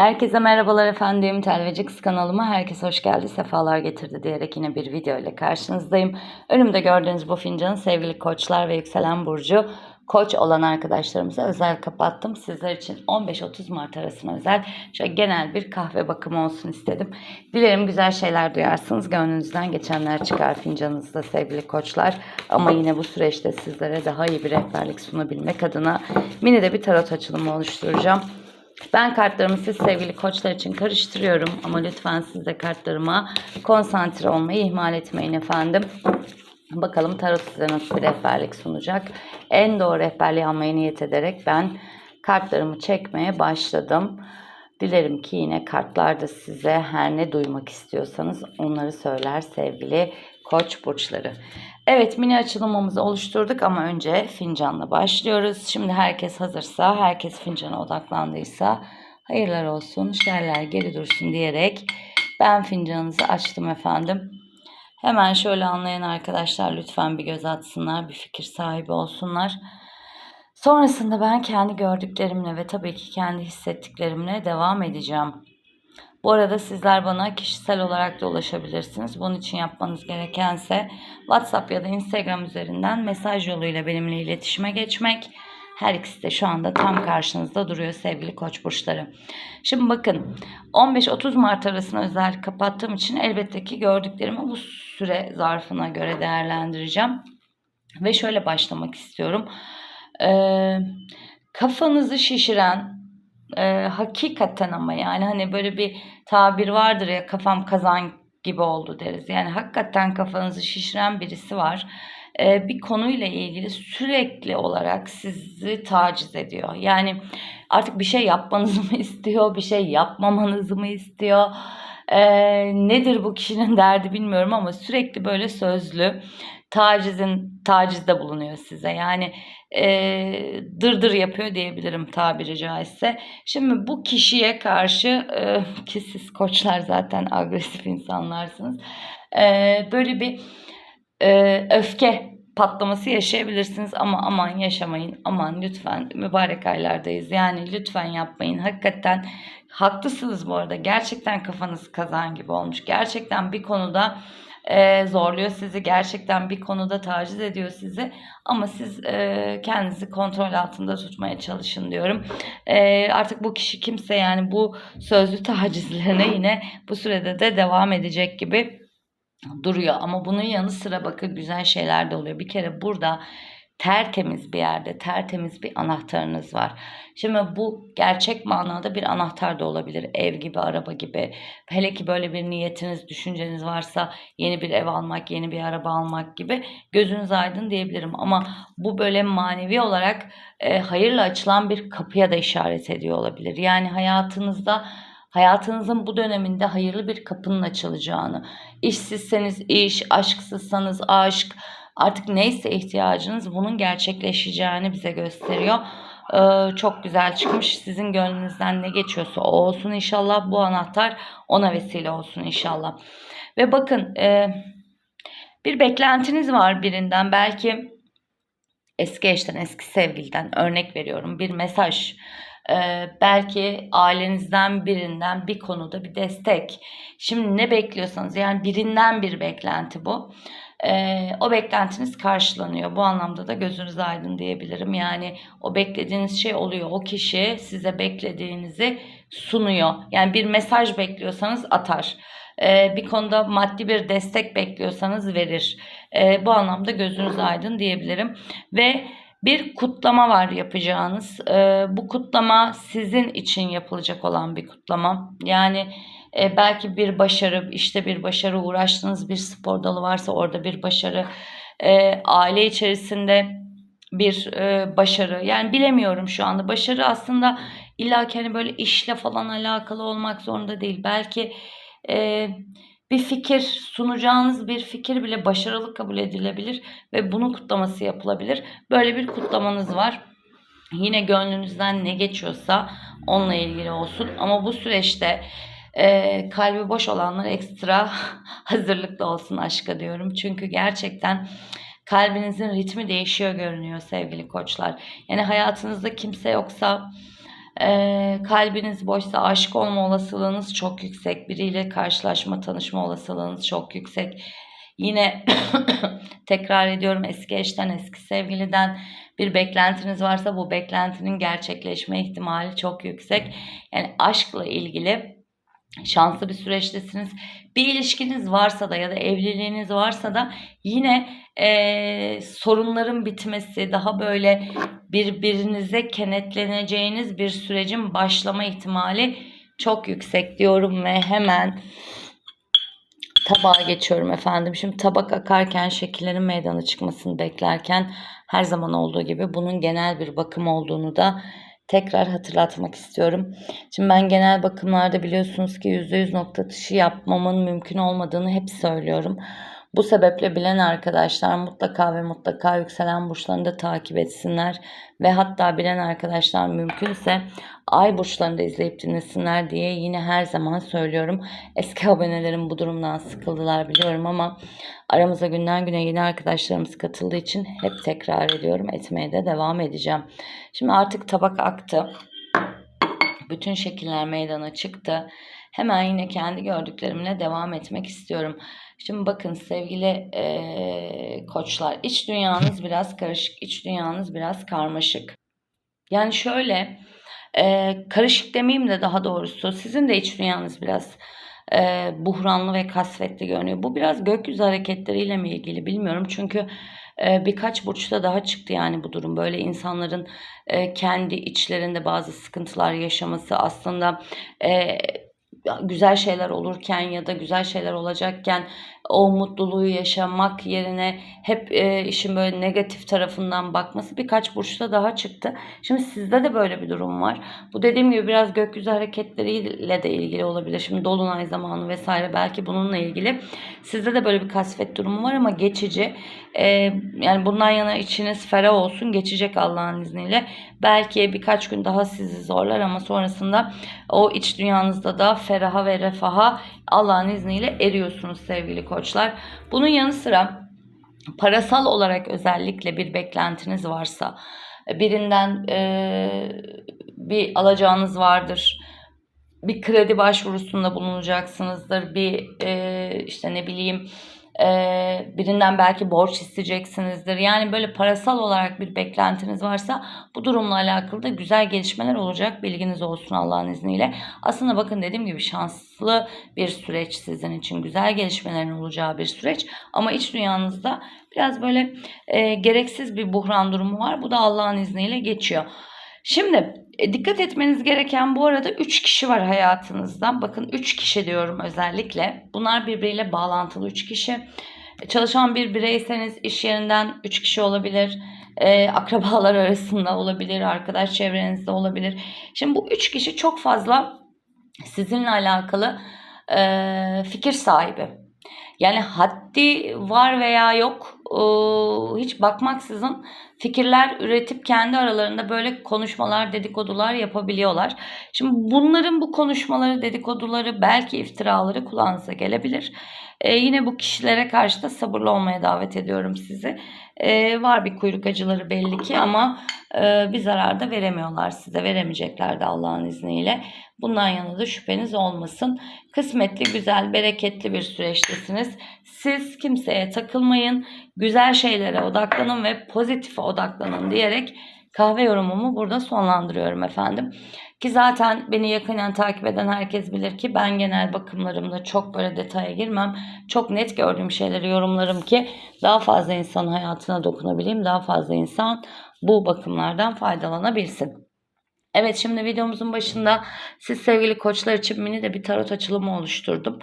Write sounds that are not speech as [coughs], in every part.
Herkese merhabalar efendim. Telvecix kanalıma herkes hoş geldi, sefalar getirdi diyerek yine bir video ile karşınızdayım. Önümde gördüğünüz bu fincanı sevgili koçlar ve yükselen burcu koç olan arkadaşlarımıza özel kapattım. Sizler için 15-30 Mart arasına özel şöyle genel bir kahve bakımı olsun istedim. Dilerim güzel şeyler duyarsınız. Gönlünüzden geçenler çıkar fincanınızda sevgili koçlar. Ama yine bu süreçte sizlere daha iyi bir rehberlik sunabilmek adına mini de bir tarot açılımı oluşturacağım. Ben kartlarımı siz sevgili koçlar için karıştırıyorum ama lütfen siz de kartlarıma konsantre olmayı ihmal etmeyin efendim. Bakalım tarot size nasıl bir rehberlik sunacak. En doğru rehberliği almaya niyet ederek ben kartlarımı çekmeye başladım. Dilerim ki yine kartlar da size her ne duymak istiyorsanız onları söyler sevgili koç burçları. Evet mini açılımımızı oluşturduk ama önce fincanla başlıyoruz. Şimdi herkes hazırsa, herkes fincana odaklandıysa hayırlar olsun, şerler geri dursun diyerek ben fincanınızı açtım efendim. Hemen şöyle anlayan arkadaşlar lütfen bir göz atsınlar, bir fikir sahibi olsunlar. Sonrasında ben kendi gördüklerimle ve tabii ki kendi hissettiklerimle devam edeceğim. Bu arada sizler bana kişisel olarak da ulaşabilirsiniz. Bunun için yapmanız gerekense WhatsApp ya da Instagram üzerinden mesaj yoluyla benimle iletişime geçmek. Her ikisi de şu anda tam karşınızda duruyor sevgili koç burçları. Şimdi bakın 15-30 Mart arasına özel kapattığım için elbette ki gördüklerimi bu süre zarfına göre değerlendireceğim. Ve şöyle başlamak istiyorum. Ee, kafanızı şişiren e, hakikaten ama yani hani böyle bir tabir vardır ya kafam kazan gibi oldu deriz. Yani hakikaten kafanızı şişiren birisi var. E, bir konuyla ilgili sürekli olarak sizi taciz ediyor. Yani artık bir şey yapmanızı [laughs] mı istiyor, bir şey yapmamanızı mı istiyor? E, nedir bu kişinin derdi bilmiyorum ama sürekli böyle sözlü tacizin tacizde bulunuyor size. Yani e, dırdır yapıyor diyebilirim tabiri caizse. Şimdi bu kişiye karşı e, ki siz koçlar zaten agresif insanlarsınız. E, böyle bir e, öfke patlaması yaşayabilirsiniz ama aman yaşamayın aman lütfen mübarek aylardayız yani lütfen yapmayın hakikaten haklısınız bu arada gerçekten kafanız kazan gibi olmuş gerçekten bir konuda e, zorluyor sizi. Gerçekten bir konuda taciz ediyor sizi. Ama siz e, kendinizi kontrol altında tutmaya çalışın diyorum. E, artık bu kişi kimse yani bu sözlü tacizlerine yine bu sürede de devam edecek gibi duruyor. Ama bunun yanı sıra bakın güzel şeyler de oluyor. Bir kere burada tertemiz bir yerde, tertemiz bir anahtarınız var. Şimdi bu gerçek manada bir anahtar da olabilir. Ev gibi, araba gibi. Hele ki böyle bir niyetiniz, düşünceniz varsa yeni bir ev almak, yeni bir araba almak gibi gözünüz aydın diyebilirim. Ama bu böyle manevi olarak e, hayırla açılan bir kapıya da işaret ediyor olabilir. Yani hayatınızda hayatınızın bu döneminde hayırlı bir kapının açılacağını, işsizseniz iş, aşksızsanız aşk, Artık neyse ihtiyacınız bunun gerçekleşeceğini bize gösteriyor. Ee, çok güzel çıkmış. Sizin gönlünüzden ne geçiyorsa o olsun inşallah. Bu anahtar ona vesile olsun inşallah. Ve bakın e, bir beklentiniz var birinden. Belki eski eşten, eski sevgiliden örnek veriyorum. Bir mesaj. Ee, belki ailenizden birinden bir konuda bir destek. Şimdi ne bekliyorsanız yani birinden bir beklenti bu e, o beklentiniz karşılanıyor. Bu anlamda da gözünüz aydın diyebilirim. Yani o beklediğiniz şey oluyor. O kişi size beklediğinizi sunuyor. Yani bir mesaj bekliyorsanız atar. E, bir konuda maddi bir destek bekliyorsanız verir. E, bu anlamda gözünüz aydın diyebilirim. Ve bir kutlama var yapacağınız. E, bu kutlama sizin için yapılacak olan bir kutlama. Yani e, belki bir başarı, işte bir başarı uğraştığınız bir spor dalı varsa orada bir başarı, e, aile içerisinde bir e, başarı. Yani bilemiyorum şu anda. Başarı aslında illa ki hani böyle işle falan alakalı olmak zorunda değil. Belki e, bir fikir sunacağınız bir fikir bile başarılı kabul edilebilir ve bunun kutlaması yapılabilir. Böyle bir kutlamanız var. Yine gönlünüzden ne geçiyorsa onunla ilgili olsun. Ama bu süreçte e, kalbi boş olanlar ekstra [laughs] hazırlıklı olsun aşka diyorum. Çünkü gerçekten kalbinizin ritmi değişiyor görünüyor sevgili koçlar. Yani hayatınızda kimse yoksa Ee, kalbiniz boşsa aşık olma olasılığınız çok yüksek. Biriyle karşılaşma, tanışma olasılığınız çok yüksek. Yine [coughs] tekrar ediyorum eski eşten, eski sevgiliden bir beklentiniz varsa bu beklentinin gerçekleşme ihtimali çok yüksek. Yani aşkla ilgili şanslı bir süreçtesiniz. Bir ilişkiniz varsa da ya da evliliğiniz varsa da yine eee, sorunların bitmesi, daha böyle birbirinize kenetleneceğiniz bir sürecin başlama ihtimali çok yüksek diyorum ve hemen tabağa geçiyorum efendim. Şimdi tabak akarken şekillerin meydana çıkmasını beklerken her zaman olduğu gibi bunun genel bir bakım olduğunu da tekrar hatırlatmak istiyorum. Şimdi ben genel bakımlarda biliyorsunuz ki %100 nokta atışı yapmamın mümkün olmadığını hep söylüyorum. Bu sebeple bilen arkadaşlar mutlaka ve mutlaka yükselen burçlarını da takip etsinler. Ve hatta bilen arkadaşlar mümkünse ay burçlarını da izleyip dinlesinler diye yine her zaman söylüyorum. Eski abonelerim bu durumdan sıkıldılar biliyorum ama aramıza günden güne yeni arkadaşlarımız katıldığı için hep tekrar ediyorum. Etmeye de devam edeceğim. Şimdi artık tabak aktı. Bütün şekiller meydana çıktı. Hemen yine kendi gördüklerimle devam etmek istiyorum. Şimdi bakın sevgili eee, koçlar, iç dünyanız biraz karışık, iç dünyanız biraz karmaşık. Yani şöyle, eee, karışık demeyeyim de daha doğrusu sizin de iç dünyanız biraz eee, buhranlı ve kasvetli görünüyor. Bu biraz gökyüzü hareketleriyle mi ilgili bilmiyorum. Çünkü eee, birkaç burçta daha çıktı yani bu durum. Böyle insanların eee, kendi içlerinde bazı sıkıntılar yaşaması aslında eee, güzel şeyler olurken ya da güzel şeyler olacakken o mutluluğu yaşamak yerine hep e, işin böyle negatif tarafından bakması birkaç burçta daha çıktı. Şimdi sizde de böyle bir durum var. Bu dediğim gibi biraz gökyüzü hareketleriyle de ilgili olabilir. Şimdi dolunay zamanı vesaire belki bununla ilgili. Sizde de böyle bir kasvet durumu var ama geçici. E, yani bundan yana içiniz ferah olsun geçecek Allah'ın izniyle. Belki birkaç gün daha sizi zorlar ama sonrasında o iç dünyanızda da feraha ve refaha Allah'ın izniyle eriyorsunuz sevgili koçlar. Bunun yanı sıra parasal olarak özellikle bir beklentiniz varsa birinden e, bir alacağınız vardır. Bir kredi başvurusunda bulunacaksınızdır. Bir e, işte ne bileyim birinden belki borç isteyeceksinizdir. Yani böyle parasal olarak bir beklentiniz varsa bu durumla alakalı da güzel gelişmeler olacak. Bilginiz olsun Allah'ın izniyle. Aslında bakın dediğim gibi şanslı bir süreç sizin için. Güzel gelişmelerin olacağı bir süreç. Ama iç dünyanızda biraz böyle e, gereksiz bir buhran durumu var. Bu da Allah'ın izniyle geçiyor. Şimdi e, dikkat etmeniz gereken bu arada 3 kişi var hayatınızda. Bakın 3 kişi diyorum özellikle. Bunlar birbiriyle bağlantılı 3 kişi. E, Çalışan bir bireyseniz iş yerinden 3 kişi olabilir. E, [laughs] akrabalar arasında olabilir, arkadaş çevrenizde olabilir. Şimdi bu 3 kişi çok fazla sizinle alakalı e, fikir sahibi. Yani haddi var veya yok e, hiç bakmaksızın fikirler üretip kendi aralarında böyle konuşmalar, dedikodular yapabiliyorlar. Şimdi bunların bu konuşmaları, dedikoduları, belki iftiraları kulağınıza gelebilir. E, yine bu kişilere karşı da sabırlı olmaya davet ediyorum sizi. E, var bir kuyruk acıları belli ki ama e, bir zarar da veremiyorlar size. Veremeyecekler de Allah'ın izniyle. Bundan yana da şüpheniz olmasın. Kısmetli, güzel, bereketli bir süreçtesiniz. Siz kimseye takılmayın. Güzel şeylere odaklanın ve pozitife odaklanın diyerek kahve yorumumu burada sonlandırıyorum efendim. Ki zaten beni yakından takip eden herkes bilir ki ben genel bakımlarımda çok böyle detaya girmem. Çok net gördüğüm şeyleri yorumlarım ki daha fazla insan hayatına dokunabileyim. Daha fazla insan bu bakımlardan faydalanabilsin. Evet şimdi videomuzun başında siz sevgili koçlar için mini de bir tarot açılımı oluşturdum.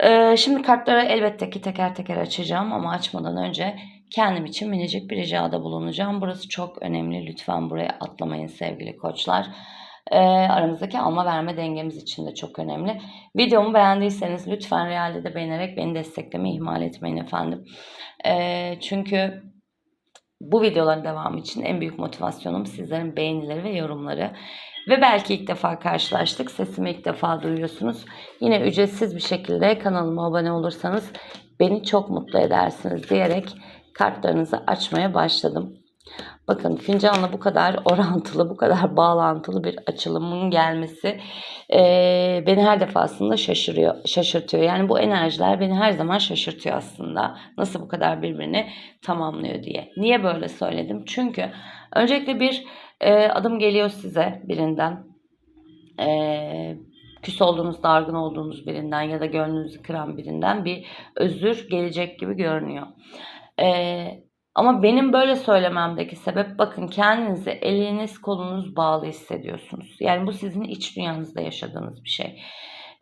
Ee, şimdi kartları elbette ki teker teker açacağım ama açmadan önce kendim için minicik bir ricada bulunacağım. Burası çok önemli. Lütfen buraya atlamayın sevgili koçlar. Ee, aramızdaki alma verme dengemiz için de çok önemli. Videomu beğendiyseniz lütfen realde de beğenerek beni desteklemeyi ihmal etmeyin efendim. Ee, çünkü bu videoların devamı için en büyük motivasyonum sizlerin beğenileri ve yorumları. Ve belki ilk defa karşılaştık. Sesimi ilk defa duyuyorsunuz. Yine ücretsiz bir şekilde kanalıma abone olursanız beni çok mutlu edersiniz diyerek kartlarınızı açmaya başladım. Bakın fincanla bu kadar orantılı, bu kadar bağlantılı bir açılımın gelmesi eee, beni her defasında şaşırıyor, şaşırtıyor. Yani bu enerjiler beni her zaman şaşırtıyor aslında. Nasıl bu kadar birbirini tamamlıyor diye. Niye böyle söyledim? Çünkü öncelikle bir eee, adım geliyor size birinden. Eee küs olduğunuz, dargın olduğunuz birinden ya da gönlünüzü kıran birinden bir özür gelecek gibi görünüyor. Eee, ama benim böyle söylememdeki sebep bakın kendinizi eliniz kolunuz bağlı hissediyorsunuz. Yani bu sizin iç dünyanızda yaşadığınız bir şey.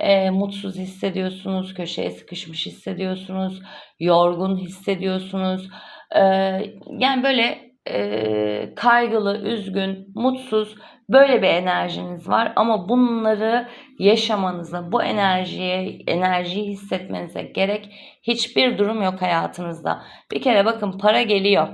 Eee, mutsuz hissediyorsunuz, köşeye sıkışmış hissediyorsunuz, yorgun hissediyorsunuz. Eee, yani böyle eee, kaygılı, üzgün, mutsuz böyle bir enerjiniz var ama bunları yaşamanıza, bu enerjiye, enerjiyi hissetmenize gerek hiçbir durum yok hayatınızda. Bir kere bakın para geliyor.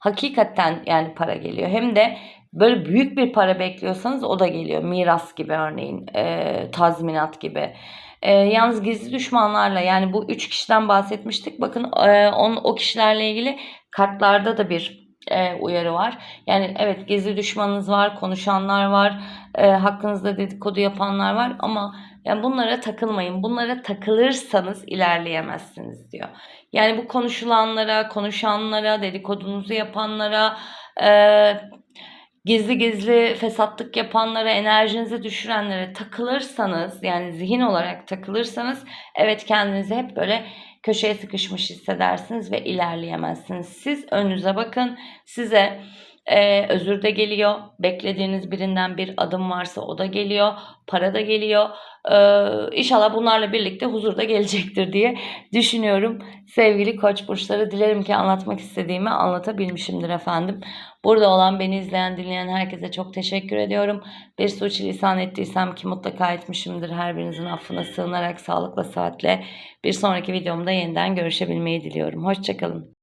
Hakikaten yani para geliyor. Hem de böyle büyük bir para bekliyorsanız o da geliyor. Miras gibi örneğin, e, tazminat gibi. E, yalnız gizli düşmanlarla yani bu üç kişiden bahsetmiştik. Bakın e, on, o kişilerle ilgili kartlarda da bir e, uyarı var. Yani evet gizli düşmanınız var, konuşanlar var, e, hakkınızda dedikodu yapanlar var ama yani bunlara takılmayın. Bunlara takılırsanız ilerleyemezsiniz diyor. Yani bu konuşulanlara, konuşanlara, dedikodunuzu yapanlara, e, gizli gizli fesatlık yapanlara, enerjinizi düşürenlere takılırsanız yani zihin olarak takılırsanız evet kendinizi hep böyle köşeye sıkışmış hissedersiniz ve ilerleyemezsiniz. Siz önünüze bakın. Size e, özür de geliyor. Beklediğiniz birinden bir adım varsa o da geliyor. Para da geliyor. Ee, inşallah bunlarla birlikte huzur da gelecektir diye düşünüyorum. Sevgili koç burçları dilerim ki anlatmak istediğimi anlatabilmişimdir efendim. Burada olan beni izleyen dinleyen herkese çok teşekkür ediyorum. Bir suç lisan ettiysem ki mutlaka etmişimdir. Her birinizin affına sığınarak sağlıkla saatle bir sonraki videomda yeniden görüşebilmeyi diliyorum. Hoşçakalın.